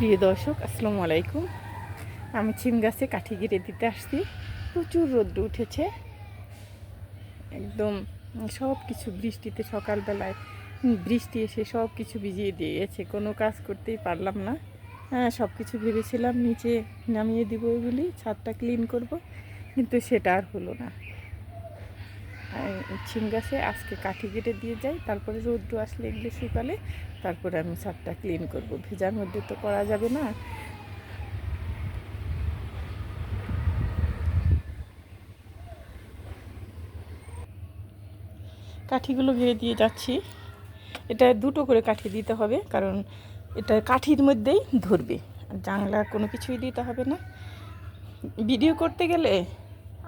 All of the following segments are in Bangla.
প্রিয় দর্শক, আসসালামু আলাইকুম। আমি ছিম গাছে কাঠি গেড়ে দিতে আসছি। প্রচুর রোদ্র উঠেছে। একদম সব কিছু বৃষ্টিতে সকালবেলায় বৃষ্টি এসে সব কিছু ভিজিয়ে দিয়ে গেছে। কোনো কাজ করতেই পারলাম না। হ্যাঁ সব কিছু ভেবেছিলাম নিচে নামিয়ে দিব বলি ছাদটা ক্লিন করব, কিন্তু সেটা আর হলো না। ছিম গাছে আজকে কাঠি কেটে দিয়ে যাই, তারপরে রৌদ্র আসলে এগুলো শুকালে তারপরে আমি ছাদটা ক্লিন করব। ভেজার মধ্যে তো করা যাবে না। কাঠিগুলো ঘিরে দিয়ে যাচ্ছি। এটা দুটো করে কাঠি দিতে হবে, কারণ এটা কাঠির মধ্যেই ধরবে। জানলা কোনো কিছুই দিতে হবে না। ভিডিও করতে গেলে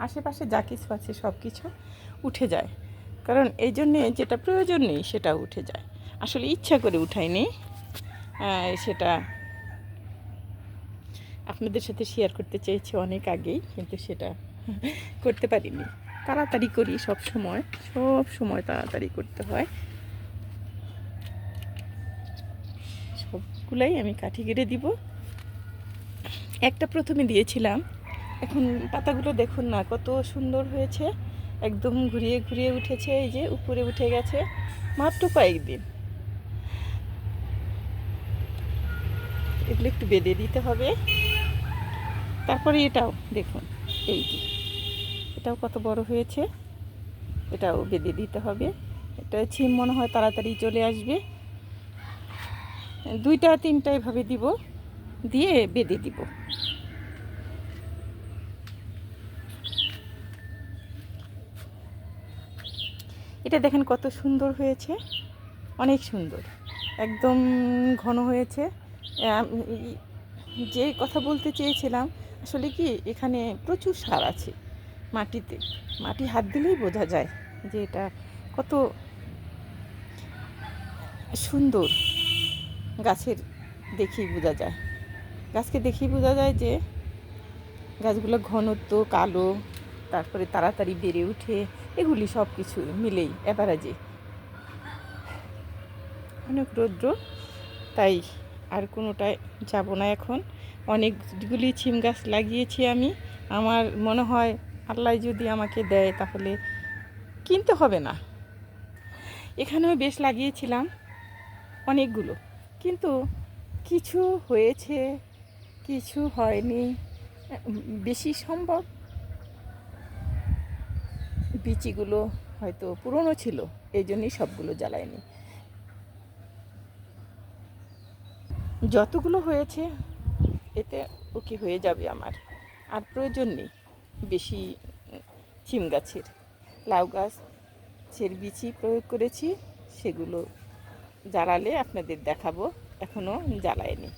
আশেপাশে যা কিছু আছে সব কিছু উঠে যায়। কারণ এই জন্যে যেটা প্রয়োজন নেই সেটা উঠে যায়। আসলে ইচ্ছা করে উঠাইনি সেটা আপনাদের সাথে শেয়ার করতে চেয়েছি অনেক আগেই, কিন্তু সেটা করতে পারিনি। তাড়াতাড়ি করি সব সময় সব সময় তাড়াতাড়ি করতে হয়। সবগুলাই আমি কাঠি কেটে দিব। একটা প্রথমে দিয়েছিলাম এখন পাতাগুলো দেখুন না, কত সুন্দর হয়েছে। একদম ঘুরিয়ে ঘুরিয়ে উঠেছে, এই যে উপরে উঠে গেছে, মাত্র কয়েকদিন। এগুলো একটু বেঁধে দিতে হবে। তারপরে এটাও দেখুন, এই যে। এটাও কত বড় হয়েছে, এটাও বেঁধে দিতে হবে। এটা ছিম মনে হয় তাড়াতাড়ি চলে আসবে। দুইটা তিনটা এভাবে দিব, দিয়ে বেঁধে দিব। এটা দেখেন কত সুন্দর হয়েছে। অনেক সুন্দর। একদম ঘন হয়েছে। যে কথা বলতে চেয়েছিলাম, আসলে কি এখানে প্রচুর সার আছে মাটিতে। মাটি হাত দিলেই বোঝা যায় যে এটা কত সুন্দর গাছের দেখেই বোঝা যায়। গাছকে দেখেই বোঝা যায় যে গাছগুলো ঘনত্ব, কালো, তারপরে তাড়াতাড়ি বেড়ে ওঠে এগুলি সব কিছু মিলেই অ্যাভারেজে অনেক রৌদ্র, তাই আর কোনোটায় যাব না এখন। অনেকগুলি ছিম গাছ লাগিয়েছি আমি। আমার মনে হয় আল্লাহ যদি আমাকে দেয় তাহলে কিনতে হবে না। এখানেও বেশ লাগিয়েছিলাম অনেকগুলো, কিন্তু কিছু হয়েছে, কিছু হয়নি। বেশি সম্ভব বিচিগুলো হয়তো পুরনো ছিল, এই জন্যই সবগুলো জ্বালায়নি। যতগুলো হয়েছে, এতে ওকে হয়ে যাবে আমার। আর প্রয়োজন নেই বেশি চিম গাছের। লাউ গাছের বিচি প্রয়োগ করেছি, সেগুলো জ্বালালে আপনাদের দেখাবো, এখনও জ্বালায়নি।